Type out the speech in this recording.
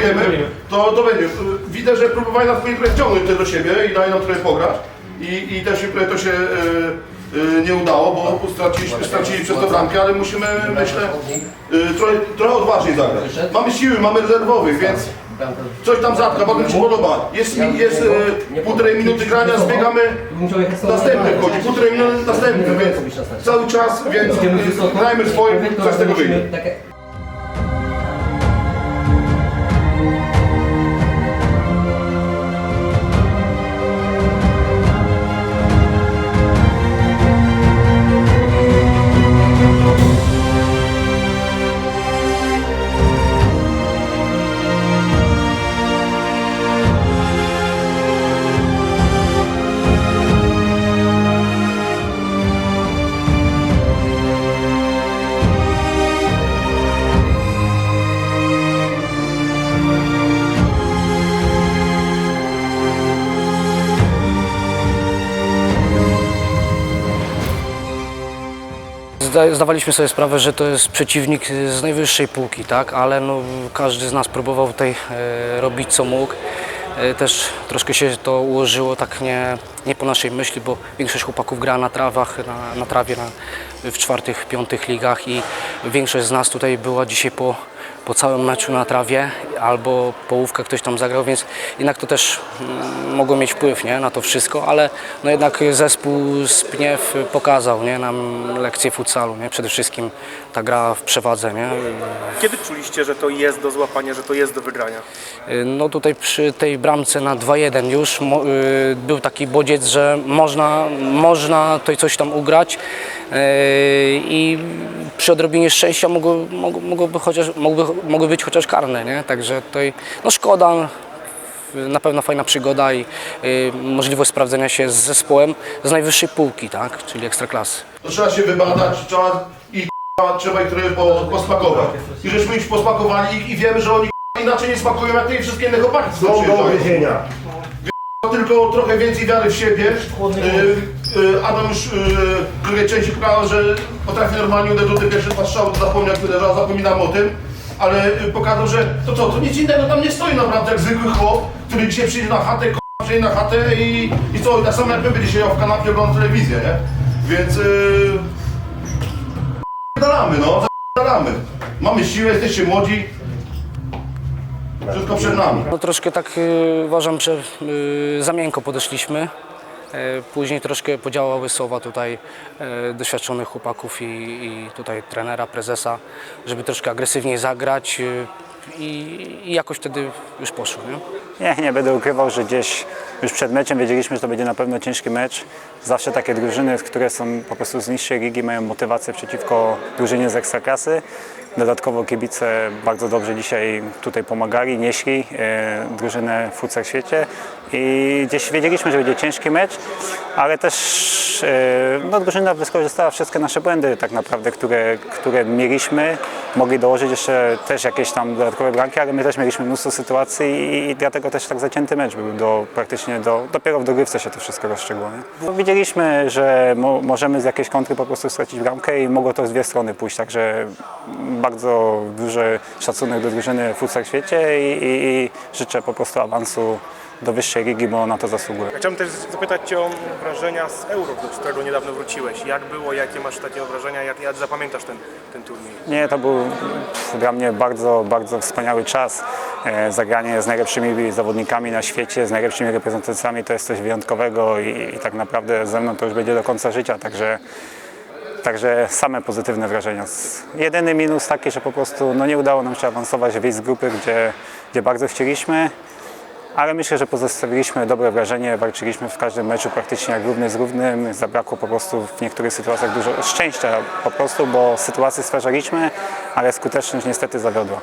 wiemy, to, to będzie. Widzę, że próbowali nas wciągnąć też do siebie i dali nam trochę pograć. I, i też się- to się e, nie udało, bo straciliśmy, stracili przez to bramkę, ale musimy, myślę, e, trochę, trochę odważniej zagrać. Mamy siły, mamy rezerwowych, więc coś tam zatka, bardzo mi się podoba. Jest, jest półtorej minuty grania, zbiegamy, następny wchodzi, półtorej minuty następny, więc cały czas, więc e, grajmy swoje, coś z tego wyjdzie. Zdawaliśmy sobie sprawę, że to jest przeciwnik z najwyższej półki, tak? ale no, każdy z nas próbował tutaj e, robić co mógł. E, też troszkę się to ułożyło tak nie, nie po naszej myśli, bo większość chłopaków gra na trawach, na, na trawie na, w czwartych, piątych ligach i większość z nas tutaj była dzisiaj po, po całym meczu na trawie albo połówkę ktoś tam zagrał, więc jednak to też mm, mogło mieć wpływ nie, na to wszystko, ale no jednak zespół z Pniew pokazał nie, nam lekcję futsalu, nie? przede wszystkim ta gra w przewadze. Nie? Kiedy czuliście, że to jest do złapania, że to jest do wygrania? No tutaj przy tej bramce na 2-1 już y, był taki bodziec, że można, można tutaj coś tam ugrać y, i przy odrobinie szczęścia mogło, mogło, mogłoby, chociaż, mogłoby, mogły być chociaż karne, nie? także tutaj no szkoda, na pewno fajna przygoda i y, możliwość sprawdzenia się z zespołem z najwyższej półki, tak? czyli ekstraklasy. To trzeba się wybadać, trzeba i k***a, trzeba ich trochę po, posmakować. I żeśmy już posmakowali i, i wiemy, że oni k***a, inaczej nie smakują jak te wszystkie inne chłopaki, co Są do przyjeżdżają. więzienia. Tylko trochę więcej wiary w siebie. Yy, Adam już yy, w drugiej części pokazał, że potrafi normalnie uderzyć do pierwszy dwa strzały, zapomniał jak uderzał, zapominam o tym. Ale yy, pokazał, że to co, to nic innego tam nie stoi naprawdę jak zwykły chłop, który dzisiaj przyjdzie na chatę, k***a, przyjdzie na chatę i, i co, tak samo jak my siedział w kanapie oglądał telewizję, nie? Więc yy, dalamy, no, dalamy. Mamy siłę, jesteście młodzi. Wszystko przed nami. No troszkę tak y, uważam, że y, za miękko podeszliśmy. E, Później troszkę podziałały słowa tutaj e, doświadczonych chłopaków i, i tutaj trenera, prezesa, żeby troszkę agresywniej zagrać y, i, i jakoś wtedy już poszło. Nie? Nie, nie będę ukrywał, że gdzieś już przed meczem wiedzieliśmy, że to będzie na pewno ciężki mecz. Zawsze takie drużyny, które są po prostu z niższej ligi, mają motywację przeciwko drużynie z ekstraklasy. Dodatkowo kibice bardzo dobrze dzisiaj tutaj pomagali, nieśli e, drużynę w świecie i gdzieś wiedzieliśmy, że będzie ciężki mecz, ale też e, no, drużyna wykorzystała wszystkie nasze błędy tak naprawdę, które, które mieliśmy. Mogli dołożyć jeszcze też jakieś tam dodatkowe bramki, ale my też mieliśmy mnóstwo sytuacji i, i dlatego też tak zacięty mecz był do, praktycznie do, dopiero w dogrywce się to wszystko rozstrzygło. Bo widzieliśmy, że mo, możemy z jakiejś kontry po prostu stracić bramkę i mogło to z dwie strony pójść, także bardzo duży szacunek do drużyny w futsal świecie i, i, i życzę po prostu awansu do wyższej ligi, bo na to zasługuje. Chciałbym też zapytać Cię o wrażenia z Euro, z którego niedawno wróciłeś. Jak było, jakie masz takie wrażenia, jak, jak zapamiętasz ten, ten turniej? Nie, to był dla mnie bardzo, bardzo wspaniały czas. E, Zagranie z najlepszymi zawodnikami na świecie, z najlepszymi reprezentacjami to jest coś wyjątkowego i, i tak naprawdę ze mną to już będzie do końca życia, także Także same pozytywne wrażenia. Jedyny minus taki, że po prostu no, nie udało nam się awansować, wyjść z grupy, gdzie, gdzie bardzo chcieliśmy, ale myślę, że pozostawiliśmy dobre wrażenie, walczyliśmy w każdym meczu praktycznie jak równy z równym. Zabrakło po prostu w niektórych sytuacjach dużo szczęścia po prostu, bo sytuacje stwarzaliśmy, ale skuteczność niestety zawiodła.